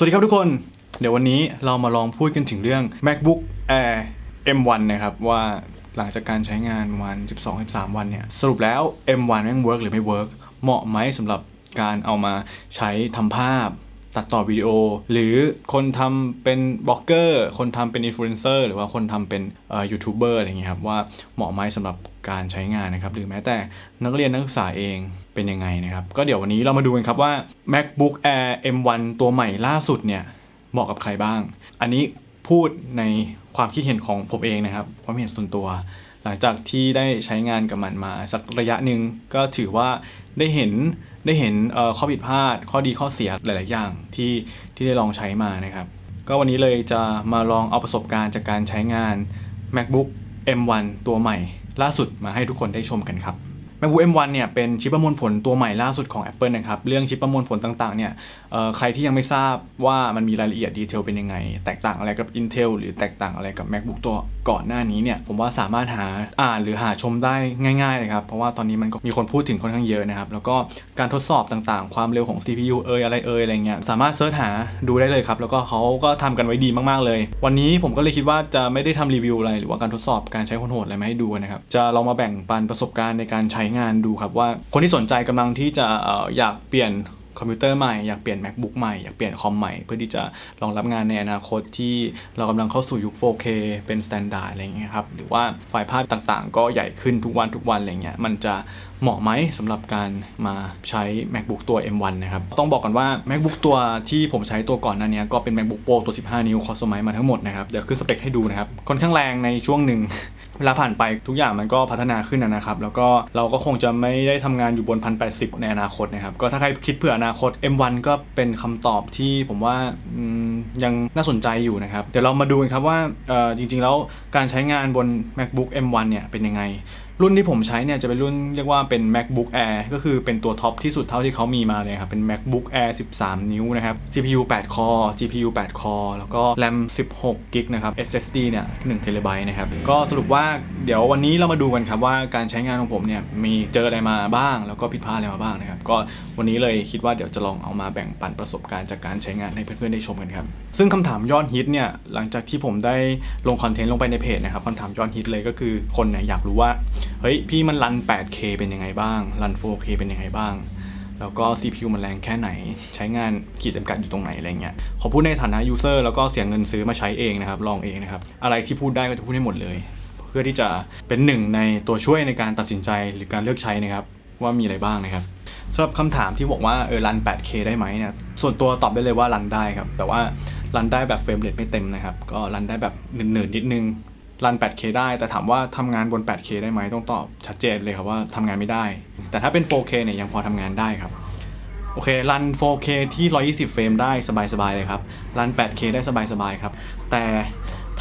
สวัสดีครับทุกคน เดี๋ยววันนี้เรามาลองพูดกันถึงเรื่อง MacBook Air M1 นะครับ ว่าหลังจากการใช้งานประมาณ12-13 วันเนี่ย สรุปแล้ว M1 แม่งเวิร์กหรือไม่เวิร์กเหมาะไหมสำหรับการเอามาใช้ทำภาพ ตัดต่อวิดีโอ หรือคนทำเป็นบล็อกเกอร์ คนทำเป็นอินฟลูเอนเซอร์หรือว่าคนทำเป็นยูทูบเบอร์อะไรอย่างเงี้ยครับว่าเหมาะไหมสำหรับการใช้งานนะครับ หรือแม้แต่นักเรียนนักศึกษาเองเป็นยังไงนะครับ ก็เดี๋ยววันนี้เรามาดูกันครับว่า MacBook Air M1 ตัวใหม่ล่าสุดเนี่ยเหมาะกับใครบ้าง อันนี้พูดในความคิดเห็นของผมเองนะครับความเห็นส่วนตัว หลังจากที่ได้ใช้งานกับมันมาสักระยะหนึ่งก็ถือว่าได้เห็น ได้เห็นข้อผิดพลาด ข้อดีข้อเสียหลาย ๆ อย่างที่ที่ได้ลองใช้มานะครับ ก็วันนี้เลยจะมาลองเอาประสบการณ์จากการใช้งาน MacBook M1 ตัวใหม่ ล่าสุดมาให้ทุกคนได้ชมกันครับ MacBook M1 เนี่ยเป็นชิปประมวลผลตัวใหม่ล่าสุดของ Apple นะครับ เรื่องชิปประมวลผลต่าง ๆ เนี่ยใครที่ยังไม่ทราบว่ามันมีรายละเอียดดีเทลเป็นยังไง แตกต่างอะไรกับ Intel หรือแตกต่างอะไรกับ MacBook ตัวก่อนหน้านี้เนี่ยผมว่าสามารถหาอ่านหรือหาชมได้ง่ายๆเลยครับ เพราะว่าตอนนี้มันก็มีคนพูดถึงค่อนข้างเยอะนะครับ แล้วก็การทดสอบต่างๆ ความเร็วของ CPU เอยอะไรเอยอะไรเงี้ยสามารถเซิร์ชหาดูได้เลยครับ แล้วก็เขาก็ทำกันไว้ดีมากๆเลย วันนี้ผมก็เลยคิดว่าจะไม่ได้ทำรีวิวอะไรหรือว่าการทดสอบการใช้โหดๆอะไรมาให้ดูนะครับจะลองมาแบ่งปันประสบการณ์ในการใช้งานดูครับว่าคนที่สนใจกำลังที่จะอออยากเปลี่ยน คอมพิวเตอร์ใหม่อยากเปลี่ยน macbook ใหม่อยากเปลี่ยนคอมใหม่เพื่อที่จะรองรับงานในอนาคตที่เรากำลังเข้าสู่ยุค 4K เป็น standard อะไรอย่างเงี้ยครับหรือว่าไฟล์ภาพต่างๆ ก็ใหญ่ขึ้นทุกวันทุกวันอะไรเงี้ยมันจะ เหมาะไหมสำหรับการมาใช้ macbook ตัว M1 นะครับ ต้องบอกก่อนว่า macbook ตัวที่ผมใช้ตัวก่อนหน้านี้ก็เป็น macbook pro ตัว 15 นิ้ว cosmic มาทั้งหมดนะครับ เดี๋ยวขึ้นสเปคให้ดูนะครับ ค่อนข้างแรงในช่วงหนึ่ง เวลาผ่านไปทุกอย่างมันก็พัฒนาขึ้นนะครับ แล้วก็เราก็คงจะไม่ได้ทำงานอยู่บน 1080 ในอนาคตนะครับ ก็ถ้าใครคิดเผื่ออนาคต M1 ก็เป็นคำตอบที่ผมว่ายังน่าสนใจอยู่นะครับ เดี๋ยวเรามาดูกันครับว่าจริงๆแล้วการใช้งานบน MacBook M1 เนี่ยเป็นยังไง รุ่นที่ผมใช้เนี่ยจะเป็นรุ่นเรียกว่าเป็น MacBook Air ก็คือเป็นตัวท็อปที่สุดเท่าที่เขามีมาเลยครับ เป็น MacBook Air 13 นิ้วนะครับ CPU 8 core GPU 8 core แล้วก็ RAM 16 g b นะครับ SSD เนี่ย1 t b นะครับ ก็สรุปว่าเดี๋ยววันนี้เรามาดูกันครับว่าการใช้งานของผมเนี่ยมีเจออะไรมาบ้าง แล้วก็ผิดพลาดอะไรมาบ้างนะครับ ก็วันนี้เลยคิดว่าเดี๋ยวจะลองเอามาแบ่งปันประสบการณ์จากการใช้งานให้เพื่อนๆได้ชมกันครับ ซึ่งคำถามยอดฮิตเนี่ยหลังจากที่ผมได้ลงคอนเทนต์ลงไปในเพจนะครับคำถามยอดฮิตเลยก็คือคนเนี่ยอยากรู้ว่าเฮ้ยพี่มันรัน 8K เป็นยังไงบ้าง รัน 4K เป็นยังไงบ้าง แล้วก็ CPU มันแรงแค่ไหน ใช้งานขีดจำกัดอยู่ตรงไหนอะไรเงี้ย ขอพูดในฐานะ user แล้วก็เสียเงินซื้อมาใช้เองนะครับ ลองเองนะครับ อะไรที่พูดได้ก็จะพูดให้หมดเลย เพื่อที่จะเป็นหนึ่งในตัวช่วยในการตัดสินใจหรือการเลือกใช้นะครับ ว่ามีอะไรบ้างนะครับสำหรับคำถามที่บอกว่าเออรัน 8K ได้ไหมเนี่ย ส่วนตัวตอบได้เลยว่ารันได้ครับ แต่ว่ารันได้แบบเฟรมเรทไม่เต็มนะครับ ก็รันได้แบบหนืดๆนิดนึง รัน 8K ได้ แต่ถามว่าทำงานบน 8K ได้ไหมต้องตอบชัดเจนเลยครับว่าทำงานไม่ได้ แต่ถ้าเป็น 4K เนี่ยยังพอทำงานได้ครับ โอเค รัน 4K ที่ 120 เฟรมได้สบายๆเลยครับ รัน 8K ได้สบายๆครับ แต่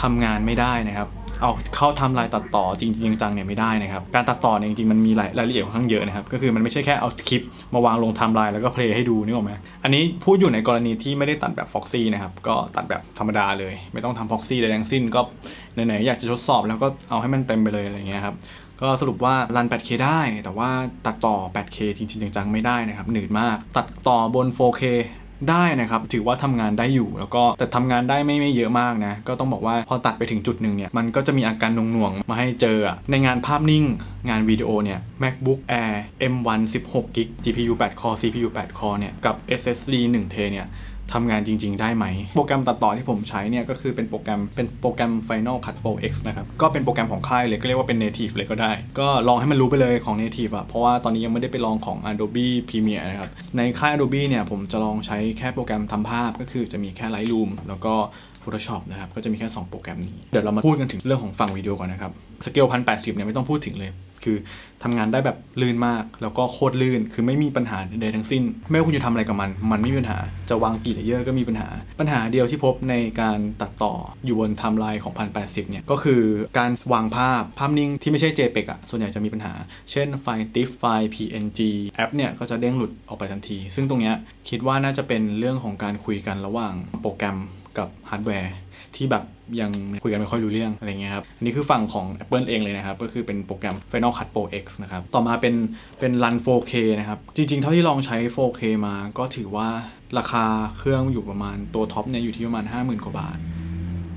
ทำงานไม่ได้นะครับ เอาเข้าทำลายตัดต่อจริงๆจังๆเนี่ยไม่ได้นะครับ การตัดต่อเนี่ยจริงๆมันมีรายละเอียดค่อนข้างเยอะนะครับ ก็คือมันไม่ใช่แค่เอาคลิปมาวางลงไทม์ไลน์แล้วก็เพลย์ให้ดูนึกออกไหมอันนี้พูดอยู่ในกรณีที่ไม่ได้ตัดแบบ Foxy นะครับ ก็ตัดแบบธรรมดาเลย ไม่ต้องทำ Foxy ใดทั้งสิ้นก็ไหนๆอยากจะทดสอบแล้วก็เอาให้มันเต็มไปเลยอะไรเงี้ยครับก็สรุปว่ารัน 8K ได้ แต่ว่าตัดต่อ 8K จริงๆจังๆไม่ได้นะครับ หนืดมาก ตัดต่อบน 4K ได้นะครับถือว่าทำงานได้อยู่แล้วก็แต่ทำงานได้ไม่ไม่เยอะมากนะก็ต้องบอกว่าพอตัดไปถึงจุดหนึ่งเนี่ยมันก็จะมีอาการหน่วงๆมาให้เจอในงานภาพนิ่งงานวิดีโอเนี่ย MacBook Air M1 16 g b GPU 8 core CPU 8 core เนี่ยกับ SSD 1 t เนี่ย ทำงานจริง ๆ ได้ไหม โปรแกรมตัดต่อที่ผมใช้เนี่ยก็คือเป็นโปรแกรมเป็นโปรแกรม Final Cut Pro X นะครับ ก็เป็นโปรแกรมของค่ายเลยก็เรียกว่าเป็น native เลยก็ได้ ก็ลองให้มันรู้ไปเลยของ native อะเพราะว่าตอนนี้ยังไม่ได้ไปลองของ Adobe Premiere นะครับ ในค่าย Adobe เนี่ยผมจะลองใช้แค่โปรแกรมทำภาพก็คือจะมีแค่ Lightroom แล้วก็ Photoshop นะครับก็จะมีแค่ 2 โปรแกรมนี้ เดี๋ยวเรามาพูดกันถึงเรื่องของฝั่งวิดีโอก่อนนะครับสเกล1080เนี่ยไม่ต้องพูดถึงเลย คือทำงานได้แบบลื่นมาก แล้วก็โคตรลื่นคือไม่มีปัญหาใดทั้งสิ้น ไม่ว่าคุณจะทำอะไรกับมัน มันไม่มีปัญหาจะวางกี่เลเยอร์ก็มีปัญหา ปัญหาเดียวที่พบในการตัดต่ออยู่บนไทม์ไลน์ของ1080เนี่ยก็คือการวางภาพภาพนิ่งที่ไม่ใช่ JPEG อะส่วนใหญ่จะมีปัญหา เช่นไฟล์ TIFF ไฟล์ PNG แอปเนี่ยก็จะเด้งหลุดออกไปทันที ซึ่งตรงเนี้ยคิดว่าน่าจะเป็นเรื่องของการคุยกันระหว่างโปรแกรม กับฮาร์ดแวร์ที่แบบยังคุยกันไม่ค่อยรู้เรื่องอะไรเงี้ยครับอันนี่คือฝั่งของ Apple เองเลยนะครับ ก็คือเป็นโปรแกรม Final Cut Pro X นะครับ ต่อมาเป็นเป็น Run 4K นะครับ จริงๆ เท่าที่ลองใช้ 4K มาก็ถือว่าราคาเครื่องอยู่ประมาณตัวท็อปเนี่ยอยู่ที่ประมาณ 50,000 กว่าบาท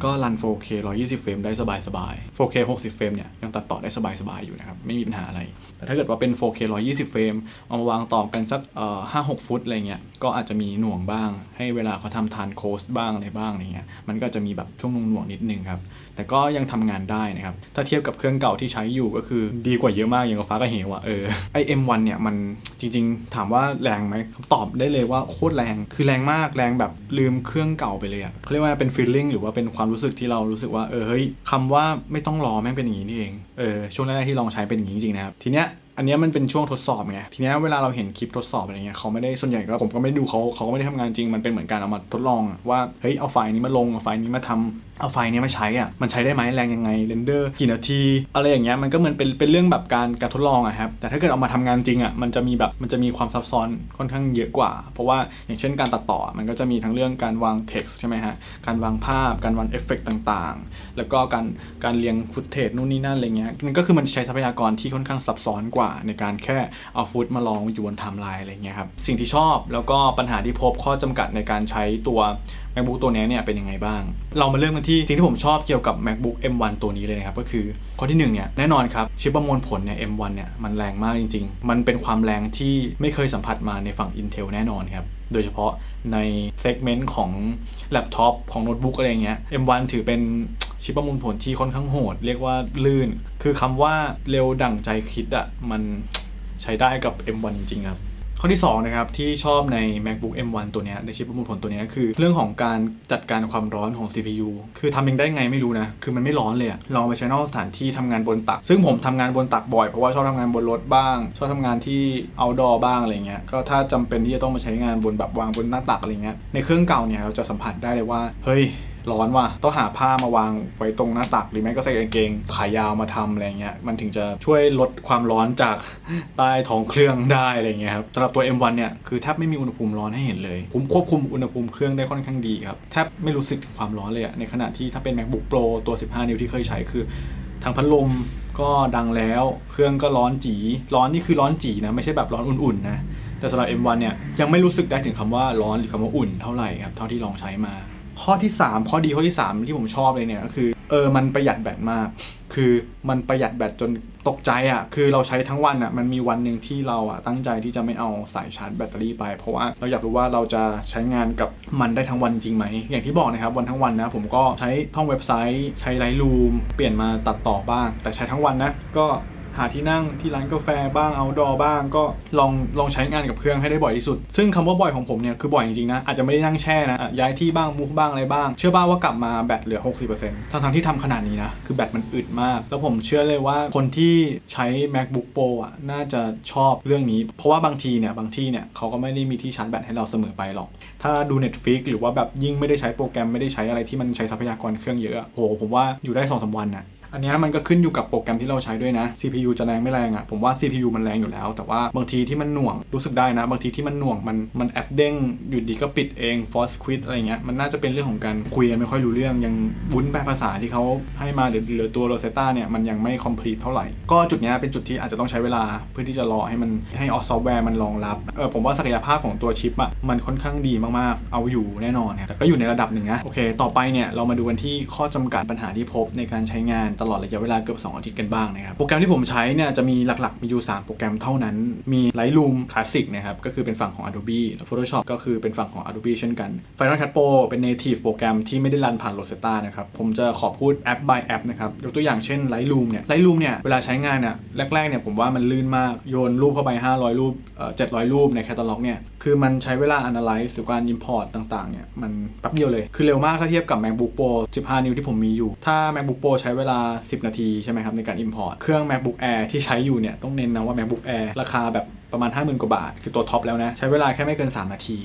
ก็รัน 4K 120 เฟรมได้สบายสบายๆ 4K 60 เฟรมเนี่ยยังตัดต่อได้สบายสบายๆ อยู่นะครับ ไม่มีปัญหาอะไร แต่ถ้าเกิดว่าเป็น 4K 120 เฟรมเอามาวางต่อกันสักเอ่อ5-6ฟุตอะไรเงี้ยก็อาจจะมีหน่วงบ้าง ให้เวลาเขาทำทานโคสบ้างอะไรบ้างอะไรเงี้ยมันก็จะมีแบบช่วงหน่วงๆนิดนึงครับแต่ก็ยังทำงานได้นะครับ ถ้าเทียบกับเครื่องเก่าที่ใช้อยู่ก็คือดีกว่าเยอะมากอย่างกับฟ้าก็เหวอะเออไอ M1 เนี่ยมันจริง ๆ ถามว่าแรงไหมคำตอบได้เลยว่าโคตรแรงคือแรงมากแรงแบบลืมเครื่องเก่าไปเลยอะเขาเรียกว่าเป็น feeling หรือว่าเป็นความรู้สึกที่เรารู้สึกว่าเออเฮ้ยคำว่าไม่ต้องรอแม่งเป็นอย่างนี้นี่เองเออช่วงแรกๆที่ลองใช้เป็นอย่างนี้จริงๆนะครับทีเนี้ยอันเนี้ยมันเป็นช่วงทดสอบไง ทีเนี้ยเวลาเราเห็นคลิปทดสอบอะไรเงี้ยเขาไม่ได้ส่วนใหญ่ก็ผมก็ไม่ได้ดูเขาเขาก็ไม่ได้ทำงานจริง มันเป็นเหมือนการเอามาทดลองอะว่า เฮ้ย เอาไฟล์นี้มาลง เอาไฟล์นี้มาทำ เอาไฟนี้มาใช้อะมันใช้ได้ไหมแรงยังไงเรนเดอร์กี่นาที อะไรอย่างเงี้ยมันก็เหมือนเป็นเป็นเรื่องแบบการการทดลองอะครับแต่ถ้าเกิดเอามาทำงานจริงอะมันจะมีแบบมันจะมีความซับซ้อนค่อนข้างเยอะกว่า เพราะว่าอย่างเช่นการตัดต่อมันก็จะมีทั้งเรื่องการวาง text ใช่ไหมฮะการวางภาพ การวางเอฟเฟกต์ต่างๆ แล้วก็การการเรียงฟุตเทจนู่นนี่นั่นอะไรเงี้ยมันก็คือมันใช้ทรัพยากรที่ค่อนข้างซับซ้อนกว่า ในการแค่เอาฟุตมาลองอยู่บนไทม์ไลน์อะไรเงี้ยครับสิ่งที่ชอบแล้วก็ปัญหาที่พบข้อจำกัดในการใช้ตัว MacBook ตัวนี้เนี่ยเป็นยังไงบ้าง เรามาเริ่มกันที่สิ่งที่ผมชอบเกี่ยวกับ MacBook M1 ตัวนี้เลยนะครับ ก็คือข้อที่หนึ่งเนี่ยแน่นอนครับชิปประมวลผลเนี่ย M1 เนี่ยมันแรงมากจริง ๆ มันเป็นความแรงที่ไม่เคยสัมผัสมาในฝั่ง Intel แน่นอนครับโดยเฉพาะในเซกเมนต์ของแล็ปท็อปของโน้ตบุ๊กอะไรเงี้ย M1 ถือเป็นชิปประมวลผลที่ค่อนข้างโหด เรียกว่าลื่น คือคำว่าเร็วดั่งใจคิดอะมันใช้ได้กับ M1 จริงๆครับ ข้อที่2นะครับที่ชอบใน MacBook M1 ตัวนี้ในชิปประมวลผลตัวนี้คือ เรื่องของการจัดการความร้อนของ CPU คือทำเองได้ไงไม่รู้นะ คือมันไม่ร้อนเลยอะลองไปใช้นอกสถานที่ทำงานบนตัก ซึ่งผมทำงานบนตักบ่อย เพราะว่าชอบทำงานบนรถบ้าง ชอบทำงานที่ outdoor บ้างอะไรเงี้ยก็ถ้าจำเป็นที่จะต้องมาใช้งานบนแบบวางบนหน้าตักอะไรเงี้ยในเครื่องเก่าเนี่ยเราจะสัมผัสได้เลยว่าเฮ้ย ร้อนว่ะต้องหาผ้ามาวางไว้ตรงหน้าตักหรือไม่ก็ใส่กางเกงขายาวมาทำอะไรเงี้ยมันถึงจะช่วยลดความร้อนจากใต้ท้องเครื่องได้อะไรเงี้ยครับสำหรับตัว M1 เนี่ยคือแทบไม่มีอุณหภูมิร้อนให้เห็นเลยผมควบคุมอุณหภูมิเครื่องได้ค่อนข้างดีครับแทบไม่รู้สึกถึงความร้อนเลยอะในขณะที่ถ้าเป็น MacBook Pro ตัว 15 นิ้วที่เคยใช้คือทางพัดลมก็ดังแล้ว เครื่องก็ร้อนจีร้อนนี่คือร้อนจีนะไม่ใช่แบบร้อนอุ่นๆนะแต่สำหรับ M1 เนี่ยยังไม่รู้สึกได้ถึงคำว่าร้อนหรือคำว่าอุ่นเท่าไหร่ครับเท่าที่ลองใช้มา ข้อที่ 3 ข้อดีข้อที่ 3 ที่ผมชอบเลยเนี่ยก็คือเออมันประหยัดแบตมาก คือมันประหยัดแบตจนตกใจอะ่ะ คือเราใช้ทั้งวันอะ่ะ มันมีวันหนึ่งที่เราอะ่ะตั้งใจที่จะไม่เอาสายชาร์จแบตเตอรี่ไป เพราะว่าเราอยากรู้ว่าเราจะใช้งานกับมันได้ทั้งวันจริงไหม อย่างที่บอกนะครับวันทั้งวันนะผมก็ใช้ท่องเว็บไซต์ ใช้ไลท์รูมเปลี่ยนมาตัดต่อบ้าง แต่ใช้ทั้งวันนะก็ หาที่นั่งที่ร้านกาแฟบ้างเอาดอบ้าง ก็ลองลองใช้งานกับเครื่องให้ได้บ่อยที่สุด ซึ่งคำว่าบ่อยของผมเนี่ยคือบ่อยจริงๆนะอาจจะไม่ได้นั่งแช่นะย้ายที่บ้างมุกบ้างอะไรบ้าง เชื่อบ้างว่ากลับมาแบตเหลือ 60%ทั้งทั้งๆที่ทำขนาดนี้นะคือแบตมันอึดมาก แล้วผมเชื่อเลยว่าคนที่ใช้ macbook pro อะน่าจะชอบเรื่องนี้ เพราะว่าบางทีเนี่ยบางที่เนี่ยเขาก็ไม่ได้มีที่ชาร์จแบตให้เราเสมอไปหรอก ถ้าดู Netflix หรือว่าแบบยิ่งไม่ได้ใช้โปรแกรมไม่ได้ใช้อะไรที่มันใช้ทรัพยากรเครื่องเยอะอะโหผมว่าอยู่ได้2อสวันนะ อันนี้มันก็ขึ้นอยู่กับโปรแกรมที่เราใช้ด้วยนะ CPU จะแรงไม่แรงอะ่ะผมว่า CPU มันแรงอยู่แล้ว แต่ว่าบางทีที่มันหน่วงรู้สึกได้นะ บางทีที่มันหน่วงมันมันแอปเด้งอยู่ดีก็ปิดเอง force quit อะไรเงี้ยมันน่าจะเป็นเรื่องของการคุยกันไม่ค่อยรู้เรื่องยังวุ้นแปลภาษาที่เขาให้มาหรือหรือตัว Rosetta เนี่ยมันยังไม่ complete เท่าไหร่ ก็จุดเนี้ยเป็นจุดที่อาจจะต้องใช้เวลาเพื่อที่จะรอให้มันให้ออซอฟต์แวร์มันรองรับเออผมว่าศักยภาพของตัวชิปอะมันค่อนข้างดีมากๆ เอาอยู่แน่นอนครับแต่ก็อยู่ในระดับหนึ่งนะโอเค ต่อไปเนี่ยเรามาดูกันที่ข้อจำกัดปัญหาที่พบในการใช้งานตลอดระยะเวลาเกือบ 2 อาทิตย์กันบ้างนะครับ โปรแกรมที่ผมใช้เนี่ยจะมีหลักๆ มีอยู่ 3 โปรแกรมเท่านั้น มี Lightroom Classic นะครับ ก็คือเป็นฝั่งของ Adobe แล้ว Photoshop ก็คือเป็นฝั่งของ Adobe เช่นกัน Final Cut Pro เป็น native โปรแกรมที่ไม่ได้รันผ่าน Rosetta นะครับ ผมจะขอพูดแอป by แอปนะครับ ยกตัวอย่างเช่น Lightroom เนี่ย Lightroom เนี่ย เวลาใช้งานเนี่ย แรกๆ เนี่ยผมว่ามันลื่นมาก โยนรูปเข้าไป 500 รูปเอ่อ700รูปในแคตตาล็อกเนี่ย คือมันใช้เวลา analyze หรือการ import ต่างๆ เนี่ย มันแป๊บเดียวเลย คือเร็วมากถ้าเทียบกับ MacBook Pro 15 นิ้วที่ผมมีอยู่ ถ้า MacBook Pro ใช้เวลา10 นาทีใช่ไหมครับในการ import เครื่อง MacBook Air ที่ใช้อยู่เนี่ยต้องเน้นนะว่า MacBook Air ราคาแบบประมาณ 50,000 กว่าบาท คือตัวท็อปแล้วนะ ใช้เวลาแค่ไม่เกิน 3 นาที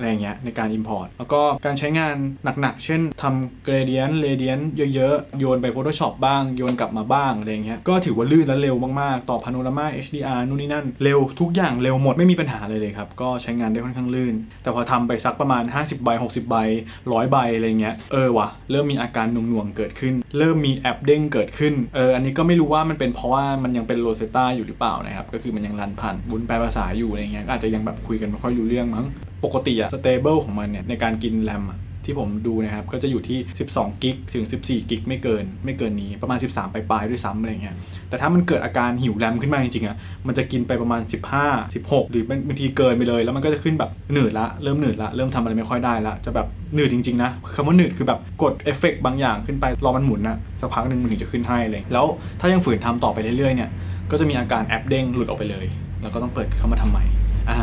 อะไรอย่างเงี้ยในการ Import แล้วก็การใช้งานหนักๆ เช่นทำ gradient gradient เยอะๆ โยนไป Photoshop บ้าง โยนกลับมาบ้างอะไรเงี้ยก็ถือว่าลื่นและเร็วมากๆ ต่อ Panorama HDR นู่นนี่นั่น เร็วทุกอย่างเร็วหมดไม่มีปัญหาเลยเลยครับ ก็ใช้งานได้ค่อนข้างลื่น แต่พอทำไปสักประมาณ 50ใบ60ใบ100ใบอะไรเงี้ยเออวะเริ่มมีอาการหน่วงๆเกิดขึ้น เริ่มมีแอปเด้งเกิดขึ้นเอออันนี้ก็ไม่รู้ว่ามันเป็นเพราะว่ามันยังเป็นโรเซต้าอยู่หรือเปล่านะครับก็คือมันยังรันผ่านบุญแปลภาษาอยู่อะไรเงี้ยอาจจะยังแบบคุยกันไม่ค่อยรู้เรื่องมั้ง ปกติอะสเตเบิลของมันเนี่ยในการกินแรมอะที่ผมดูนะครับ ก็จะอยู่ที่ 12 กิกถึง 14 กิกไม่เกิน ไม่เกินนี้ประมาณ 13 ปลายๆด้วยซ้ำอะไรเงี้ยแต่ถ้ามันเกิดอาการหิวแรมขึ้นมาจริงๆอะมันจะกินไปประมาณ 15 16 หรือบางทีเกินไปเลย แล้วมันก็จะขึ้นแบบหนืดละ เริ่มหนืดละ เริ่มทำอะไรไม่ค่อยได้ละ จะแบบหนืดจริงๆนะคำว่าหนืดคือแบบกดเอฟเฟกต์บางอย่างขึ้นไปรอมันหมุนนะสักพักหนึ่งมันถึงจะขึ้นให้เลยแล้วถ้ายังฝืนทำต่อไปเรื่อยๆเนี่ยก็จะมีอาการแอปเด้งหลุดออกไปเลย แล้วก็ต้องเปิดเข้ามาทำใหม่อ่า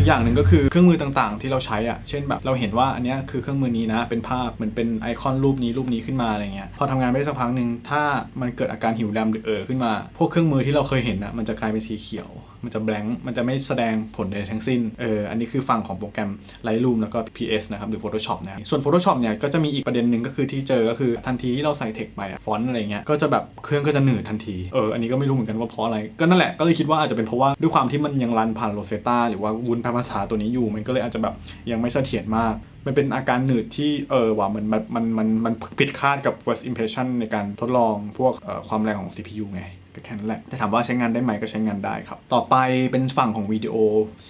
อีกอย่างหนึ่งก็คือเครื่องมือต่างๆ ที่เราใช้อะเช่นแบบเราเห็นว่าอันเนี้ยคือเครื่องมือนี้นะ เป็นภาพเหมือนเป็นไอคอนรูปนี้รูปนี้ขึ้นมาอะไรเงี้ยพอทำงานไปได้สักพักหนึ่งถ้ามันเกิดอาการหิวแรมหรือเออขึ้นมา พวกเครื่องมือที่เราเคยเห็นอะมันจะกลายเป็นสีเขียว มันจะแบงค์มันจะไม่แสดงผลใดทั้งสิ้นเอออันนี้คือฝั่งของโปรแกรม Lightroom แล้วก็ PS นะครับหรือ Photoshop นะส่วน Photoshop เนี่ยก็จะมีอีกประเด็นหนึ่งก็คือที่เจอก็คือทันทีที่เราใส่เทคไปอะฟอนต์อะไรเงี้ยก็จะแบบเครื่องก็จะหนืดทันทีเอออันนี้ก็ไม่รู้เหมือนกันว่าเพราะอะไรก็นั่นแหละก็เลยคิดว่าอาจจะเป็นเพราะว่าด้วยความที่มันยังรันผ่านโรเซต้าหรือว่าวุ้นภาษาตัวนี้อยู่ มันก็เลยอาจจะแบบยังไม่เสถียรมากมันเป็นอาการหนืดที่เออว่ามันมันมันมันมันผิดคาดกับ first impression ในการทดลองพวกเอ่อความแรงของ CPU ไง ก็แค่นั้นแหละแต่ถามว่าใช้งานได้ไหมก็ใช้งานได้ครับ ต่อไปเป็นฝั่งของวิดีโอ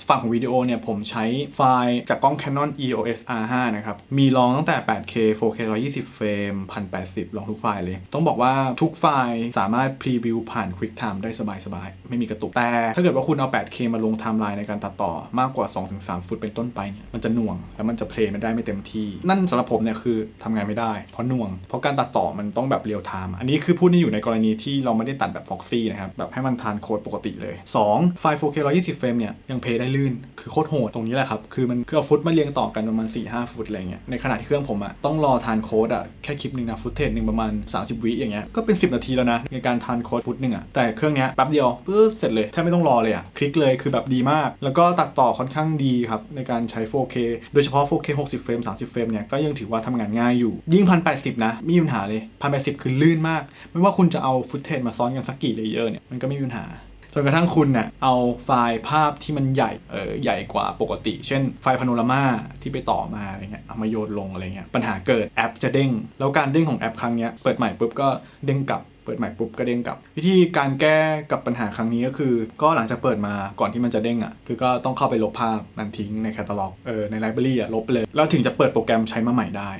ฝั่งของวิดีโอเนี่ยผมใช้ไฟล์จากกล้อง Canon EOS R5 นะครับ มีลองตั้งแต่ 8K 4K 120 เฟรม 1080ลองทุกไฟล์เลย ต้องบอกว่าทุกไฟล์สามารถพรีวิวผ่าน QuickTime ได้สบายๆ ไม่มีกระตุก แต่ ถ้าเกิดว่าคุณเอา 8K มาลงไทม์ไลน์ในการตัดต่อมากกว่า 2-3 ฟุตเป็นต้นไปเนี่ยมันจะหน่วง แล้วมันจะเพลย์ไม่ได้ไม่เต็มที่ นั่นสำหรับผมเนี่ยคือทำงานไม่ได้เพราะหน่วง เพราะการตัดต่อมันต้องแบบเรียลไทม์อันนี้คือพูดนี่อยู่ในกรณีที่เราไม่ได้ตัดแบบ proxy นะครับแบบให้มันทานโค้ดปกติเลย 2 ไฟล์ 4K 120เฟรมเนี่ยยังเพลย์ได้ลื่นคือโคตรโหดตรงนี้แหละครับคือมันคือเอาฟุตมาเรียงต่อกันประมาณ4-5ฟุตอะไรเงี้ยในขณะที่เครื่องผมอะต้องรอทานโค้ดอะแค่คลิปหนึ่งนะฟุตเทจหนึ่งประมาณ 30 วิอย่างเงี้ยก็เป็น 10 นาทีแล้วนะในการทานโค้ดฟุตหนึ่งอะแต่เครื่องเนี้ยแป๊บเดียวปึ๊บเสร็จเลยแทบไม่ต้องรอเลยอะคลิกเลยคือแบบดีมาก แล้วก็ตัดต่อค่อนข้างดีครับในการใช้ 4K โดยเฉพาะ 4K 60เฟรม30เฟรมเนี่ยก็ยังถือว่าทำงานง่ายอยู่ยิ่ง1080นะมีปัญหาเลย1080คือลื่นมาก ไม่ว่าคุณจะเอาฟุตเทจมาซ้อนกันสักกี่เลเยอร์เนี่ยมันก็ไม่มีปัญหาจนกระทั่งคุณเนี่ยเอาไฟล์ภาพที่มันใหญ่เออใหญ่กว่าปกติ เช่นไฟล์พาโนรามาที่ไปต่อมาอะไรเงี้ยเอามาโยนลงอะไรเงี้ยปัญหาเกิดแอปจะเด้ง แล้วการเด้งของแอปครั้งเนี้ยเปิดใหม่ปุ๊บก็เด้งกลับเปิดใหม่ปุ๊บก็เด้งกลับ วิธีการแก้กับปัญหาครั้งนี้ก็คือ ก็หลังจากเปิดมาก่อนที่มันจะเด้งอะคือก็ต้องเข้าไปลบภาพนั้นทิ้งในแคตตาล็อกเออในไลบรารีอะลบเลย แล้วถึงจะเปิดโปรแกรมใช้มาใหม่ได้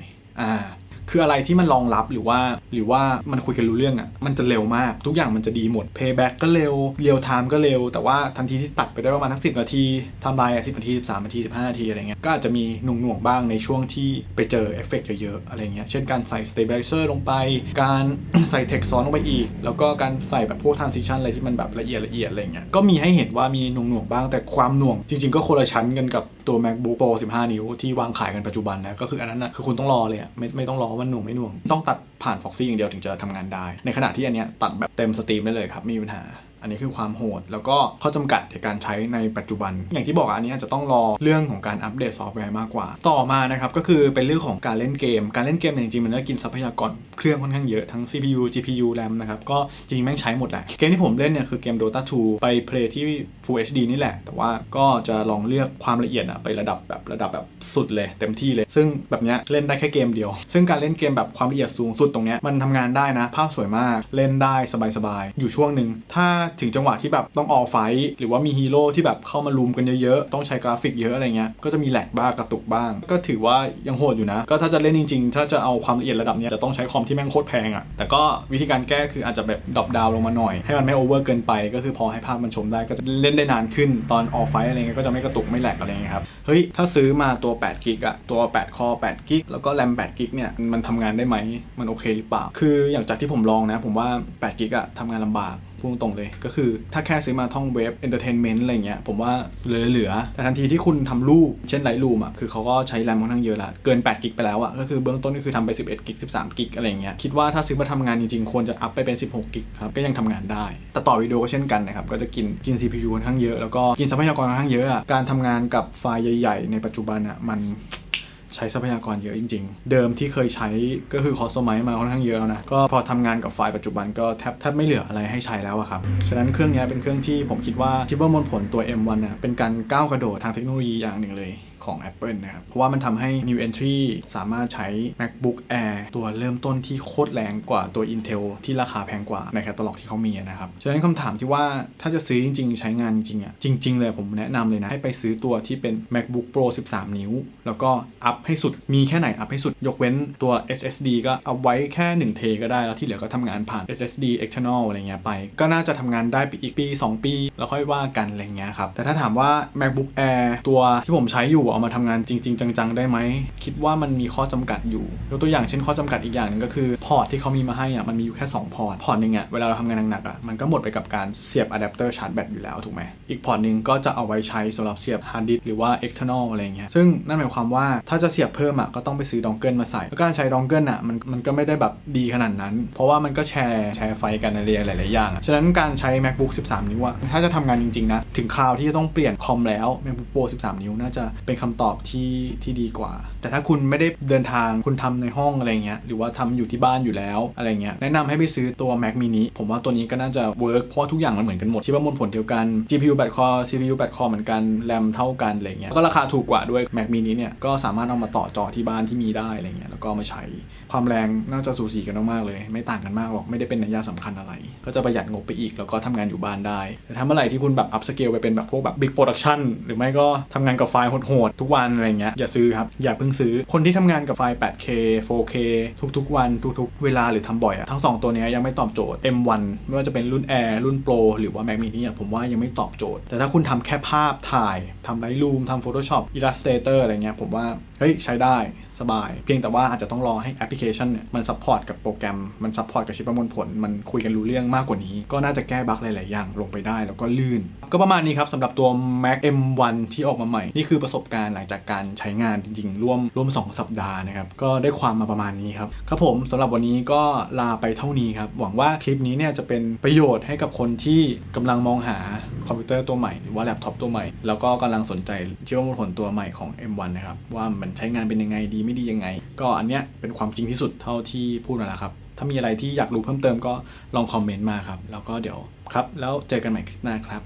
อ่าคืออะไรที่มันรองรับหรือว่า หรือว่ามันคุยกันรู้เรื่องอะ่ะ มันจะเร็วมาก ทุกอย่างมันจะดีหมด Payback ก็เร็ว เรียลไทม์ก็เร็ว แต่ว่าทันทีที่ตัดไปได้ประมาณทั้งสินาทีทำลายอะสิบนาที13นาที15นาทีอะไรเงี้ย ก็อาจจะมีหน่วงหน่วงบ้างในช่วงที่ไปเจอเอฟเฟกต์เยอะๆอะไรเงี้ย เช่นการใส่ stabilizer ลงไป การใส่ t e x ซ้อนลงไปอีก แล้วก็การใส่แบบพวก transition อะไรที่มันแบบละเอียดละเอียดอะไรเงี้ย ก็มีให้เห็นว่ามีหน่วงหน่วงบ้าง แต่ความหน่วงจริง ๆ ก็คนละชั้นกันกับตัว macbook pro 15 นิ้วที่วางขายกันปัจจุบันนะ ก็คืออันนั้นนะคือคุณต้องรอเลยอะไม่ไม่ต้องรอว่าหน่วงไม่หน่วงต้องตัด ผ่าน Foxy อย่างเดียวถึงจะทำงานได้ ในขณะที่อันเนี้ยตัดแบบเต็มสตรีมได้เลยครับไม่มีปัญหา อันนี้คือความโหด แล้วก็ข้อจำกัดในการใช้ในปัจจุบัน อย่างที่บอกอันนี้อาจจะต้องรอเรื่องของการอัปเดตซอฟต์แวร์มากกว่า ต่อมานะครับก็คือเป็นเรื่องของการเล่นเกม การเล่นเกมเนี่ยจริงๆมันก็กินทรัพยากรเครื่องค่อนข้างเยอะทั้ง CPU GPU RAM นะครับก็จริงๆแม่งใช้หมดแหละเกมที่ผมเล่นเนี่ยคือเกม Dota 2 ไปเพลย์ที่ Full HD นี่แหละ แต่ว่าก็จะลองเลือกความละเอียดอะไประดับแบบระดับแบบสุดเลยเต็มที่เลย ซึ่งแบบเนี้ยเล่นได้แค่เกมเดียว ซึ่งการเล่นเกมแบบความละเอียดสูงสุดตรงเนี้ยมันทำงานได้นะภาพสวยมากเล่นได้สบายๆอยู่ช่วงหนึ่งถ้าถึงจังหวะที่แบบต้องออไฟหรือว่ามีฮีโร่ที่แบบเข้ามาลุมกันเยอะๆ ต้องใช้กราฟิกเยอะอะไรเงี้ย ก็จะมีแหลกบ้างกระตุกบ้าง ก็ถือว่ายังโหดอยู่นะ ก็ถ้าจะเล่นจริงๆ ถ้าจะเอาความละเอียดระดับเนี้ยจะต้องใช้คอมที่แม่งโคตรแพงอะ่ะ แต่ก็วิธีการแก้คืออาจจะแบบดรอปดาวลงมาหน่อย ให้มันไม่โอเวอร์เกินไป ก็คือพอให้ภาพมันชมได้ก็จะเล่นได้นานขึ้น ตอนออฟไฟอะไรเงี้ยก็จะไม่กระตุกไม่แหลกอะไรเงี้ยครับ เฮ้ย ถ้าซื้อมาตัว8กิกอะตัว 8 คอ8กิกแล้วก็แรม8กิกเนี่ยมันทำงานได้ไหมมันโอเคหรือเปล่า คืออย่างจากที่ผมลองนะ ผมว่า8กิกอะทำงานลำบาก พูดตรงเลย ก็คือถ้าแค่ซื้อมาท่องเว็บเอนเตอร์เทนเมนต์อะไรเงี้ยผมว่าเหลือๆแต่ทันทีที่คุณทำรูปเช่นไลท์รูมอะคือเขาก็ใช้แรมค่อนข้างเยอะละเกิน8กิกไปแล้วอะก็คือเบื้องต้นก็คือทำไป11กิก13กิกอะไรเงี้ยคิดว่าถ้าซื้อมาทำงานจริงๆ ควรจะอัพไปเป็น 16กิกครับก็ยังทำงานได้ แต่ต่อวิดีโอก็เช่นกันนะครับก็จะกินกิน CPU ค่อนข้างเยอะแล้วก็กินทรัพยากรค่อนข้างเยอะอะการทำงานกับไฟล์ใหญ่ ๆ ในปัจจุบันอะมัน ใช้ทรัพยากรเยอะจริง ๆ เดิมที่เคยใช้ก็คือคอสโตไมมาค่อนข้างเยอะแล้วนะ ก็พอทำงานกับไฟล์ปัจจุบันก็แทบแทบไม่เหลืออะไรให้ใช้แล้วอะครับ ฉะนั้นเครื่องนี้เป็นเครื่องที่ผมคิดว่าชิปเปอร์มลผลตัว M1 เนี่ยเป็นการก้าวกระโดดทางเทคโนโลยีอย่างหนึ่งเลย ของ Apple นะครับ เพราะว่ามันทำให้ New Entry สามารถใช้ MacBook Air ตัวเริ่มต้นที่โคตรแรงกว่าตัว Intel ที่ราคาแพงกว่าในแคตตาล็อกที่เขามีนะครับ ฉะนั้นคำถามที่ว่าถ้าจะซื้อจริง ๆ ใช้งานจริงๆอะจริง ๆ เลยผมแนะนำเลยนะ ให้ไปซื้อตัวที่เป็น MacBook Pro 13 นิ้ว แล้วก็อัพให้สุดมีแค่ไหนอัพให้สุด ยกเว้นตัว SSD ก็เอาไว้แค่1เทก็ได้แล้วที่เหลือก็ทำงานผ่าน SSD external อะไรเงี้ยไป ก็น่าจะทำงานได้ไปอีกปี 2 ปี แล้วค่อยว่ากันอะไรเงี้ยครับแต่ถ้าถามว่า MacBook Air ตัวที่ผมใช้อยู่เอามาทำงานจริง ๆ จังๆ ได้ไหม คิดว่ามันมีข้อจำกัดอยู่ยกตัวอย่างเช่นข้อจำกัดอีกอย่างหนึงก็คือพอร์ตที่เขามีมาให้อะมันมีอยู่แค่ 2 พอร์ต พอร์ตหนึ่งอะเวลาเราทำงานหนักๆอะมันก็หมดไปกับการเสียบอะแดปเตอร์ชาร์จแบตอยู่แล้วถูกไหมอีกพอร์ตหนึ่งก็จะเอาไว้ใช้สำหรับเสียบฮาร์ดดิสก์หรือว่า external อะไรเงี้ยซึ่งนั่นหมายความว่าถ้าจะเสียบเพิ่มอะก็ต้องไปซื้อดองเกิลมาใส่แล้วการใช้ดองเกิลอะมันมันก็ไม่ได้แบบดีขนาดนั้น เพราะว่ามันก็แชร์แชร์ไฟกันอะไรหลายๆอย่างฉะนั้นการใช้ macbook 13 นิ้วอะถ้าจะทำงานจริงๆนะถึงคราวที่จะต้องเปลี่ยนคอมแล้ว macbook pro 13 นิ้วน่าจะเป็นคำตอบที่ที่ดีกว่า แต่ถ้าคุณไม่ได้เดินทางคุณทำในห้องอะไรเงี้ยหรือว่าทำอยู่ที่บ้านอยู่แล้วอะไรเงี้ยแนะนำให้ไปซื้อตัว Mac mini ผมว่าตัวนี้ก็น่าจะเวิร์กเพราะทุกอย่างมันเหมือนกันหมดชิปประมวลผลเดียวกัน GPU แบตคอ CPU แบตคอเหมือนกันแรมเท่ากันอะไรเงี้ยแล้วก็ราคาถูกกว่าด้วย Mac mini เนี่ยก็สามารถเอามาต่อจอที่บ้านที่มีได้อะไรเงี้ยแล้วก็มาใช้ ความแรงน่าจะสูสีกันมากๆเลย ไม่ต่างกันมากหรอกไม่ได้เป็นนัยยะสำคัญอะไร ก็จะประหยัดงบไปอีก แล้วก็ทำงานอยู่บ้านได้แต่ถ้าเมื่อไหร่ที่คุณแบบอัพสเกลไปเป็นแบบพวกแบบบิ๊กโปรดักชันหรือไม่ก็ทำงานกับไฟล์โหดๆทุกวันอะไรเงี้ยอย่าซื้อครับอย่าเพิ่งซื้อคนที่ทำงานกับไฟล์ 8K 4K ทุกๆ วันทุกๆ เวลาหรือทำบ่อยอะทั้งสองตัวนี้ยังไม่ตอบโจทย์ M1 ไม่ว่าจะเป็นรุ่น Air รุ่น Pro หรือว่า Mac mini อะผมว่ายังไม่ตอบโจทย์ แต่ถ้าคุณทำแค่ภาพถ่ายทำ Lightroom ทำ Photoshop Illustrator อะไรเงี้ยผมว่าเฮ้ยใช้ได้ สบาย เพียงแต่ว่าอาจจะต้องรอให้แอปพลิเคชันเนี่ยมันซัพพอร์ตกับโปรแกรม มันซัพพอร์ตกับชิปประมวลผล มันคุยกันรู้เรื่องมากกว่านี้ ก็น่าจะแก้บั๊กหลาย ๆ อย่างลงไปได้แล้วก็ลื่น ก็ประมาณนี้ครับสำหรับตัว Mac M1 ที่ออกมาใหม่ นี่คือประสบการณ์หลังจากการใช้งานจริง ๆ ร่วมร่วม 2 สัปดาห์นะครับ ก็ได้ความมาประมาณนี้ครับ ครับผมสำหรับวันนี้ก็ลาไปเท่านี้ครับ หวังว่าคลิปนี้เนี่ยจะเป็นประโยชน์ให้กับคนที่กำลังมองหาคอมพิวเตอร์ตัวใหม่หรือว่าแล็ปท็อปตัวใหม่ แล้วก็กำลังสนใจชิปประมวลผลตัวใหม่ของ M1 นะครับว่ามันใช้งานเป็นยังไงดีไม่ดียังไง ก็อันเนี้ยเป็นความจริงที่สุดเท่าที่พูดมาแล้วครับ ถ้ามีอะไรที่อยากรู้เพิ่มเติมก็ลองคอมเมนต์มาครับ แล้วก็เดี๋ยวครับ แล้วเจอกันใหม่คลิปหน้าครับ